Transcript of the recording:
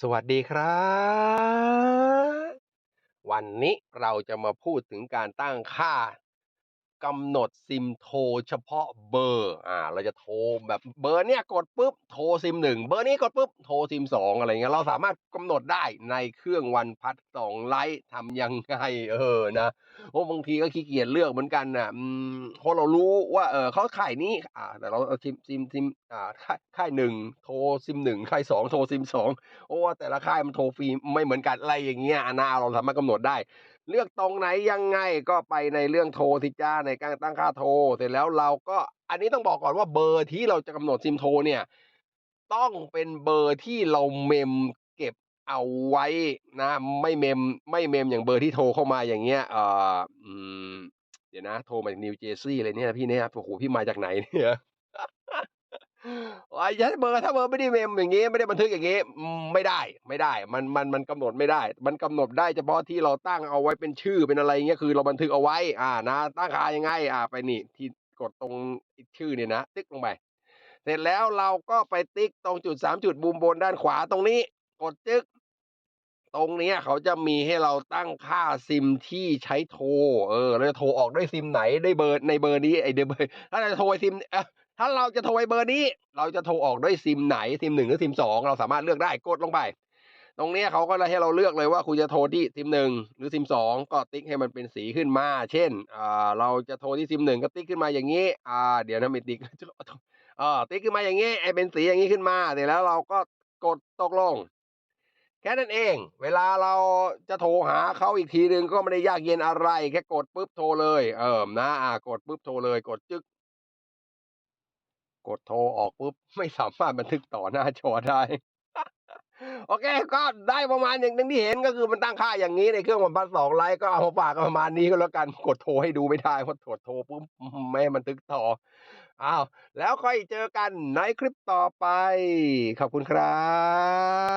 สวัสดีครับ วันนี้เราจะมาพูดถึงการตั้งค่า กำหนดซิมโทรเฉพาะเบอร์อ่าเราจะโทรแบบเบอร์เนี้ยกดปุ๊บโทรซิมหนึ่งเบอร์นี้กดปุ๊บโทรซิมสองอะไรเงี้ยเราสามารถกำหนดได้ในเครื่องวันพัดสองไลท์ทำยังไงเออนะโอ้บางทีก็ขี้เกียจเลือกเหมือนกันนะอืมเพราะเรารู้ว่าเออเขาขายนี้อ่าแต่เราเอาซิมซิมซิมอ่าค่ายค่ายหนึ่งโทรซิมหนึ่งค่ายสองโทรซิมสองโอ้แต่ละค่ายมันโทรฟรีไม่เหมือนกันอะไรอย่างเงี้ยนะเราสามารถกำหนดได้ เลือกตรงไหนยังไงก็ไปในเรื่องโทรสิจ้าในการตั้งค่าโทรเสร็จแล้วเราก็อันนี้ต้องบอกก่อนว่าเบอร์ที่เราจะกำหนดซิมโทรเนี่ยต้องเป็นเบอร์ที่เราเมมเก็บเอาไว้นะไม่เมมไม่เมมอย่างเบอร์ที่โทรเข้ามาอย่างเงี้ยเออเดี๋ยวนะ โทรมาจากนิวเจอร์ซีย์อะไรเนี่ยพี่เนี่ยโอ้โหพี่มาจากไหนเนี่ย ไอ้ยันเบอร์ถ้าเบอร์ไม่ได้เมมอย่างงี้ไม่ได้บันทึกอย่างงี้ไม่ได้ไม่ได้ มันมันมันกำหนดไม่ได้ มันกำหนดได้เฉพาะที่เราตั้งเอาไว้เป็นชื่อเป็นอะไรเงี้ยคือเราบันทึกเอาไว้ อ่านะตั้งค่ายังไงอ่าไปนี่ที่กดตรงชื่อเนี่ยนะ ติ๊กลงไปเสร็จแล้วเราก็ไปติ๊กตรงจุดสามจุดมุมบนด้านขวาตรงนี้ กดจึ๊กตรงนี้เขาจะมีให้เราตั้งค่าซิมที่ใช้โทร เออเราจะโทรออกด้วยซิมไหนได้เบอร์ในเบอร์นี้ไอเดเบอร์ถ้าเราจะโทรไอ้ซิมเออ ถ้าเราจะโทรไอ้เบอร์นี้ เราจะโทรออกด้วยซิมไหนซิมหนึ่งหรือซิมสองเราสามารถเลือกได้กดลงไป ตรงนี้เขาก็เลยให้เราเลือกเลยว่าคุณจะโทรที่ซิมหนึ่งหรือซิมสองก็ติ๊กให้มันเป็นสีขึ้นมา เช่นอ่าเราจะโทรที่ซิมหนึ่งก็ติ๊กขึ้นมาอย่างนี้อ่าเดี๋ยวนะไม่ติ๊กติ๊กขึ้นมาอย่างนี้ไอเป็นสีอย่างนี้ขึ้นมาเสร็จแล้วเราก็กดตกลงแค่นั้นเอง เวลาเราจะโทรหาเขาอีกทีหนึ่งก็ไม่ได้ยากเย็นอะไร แค่กดปุ๊บโทรเลย เออนะอ่ากดปุ๊บโทรเลย กดจึ๊ก กดโทรออกปุ๊บ ไม่สามารถบันทึกต่อหน้าจอได้ โอเค ก็ได้ประมาณอย่างนึงที่เห็นก็คือมันตั้งค่าอย่างนี้ในเครื่องวันพันสองไลท์ก็เอามาฝากประมาณนี้ก็แล้วกันกดโทรให้ดูไม่ได้เพราะกดโทรปุ๊บไม่บันทึกต่ออ้าวแล้วค่อยเจอกันในคลิปต่อไป ขอบคุณครับ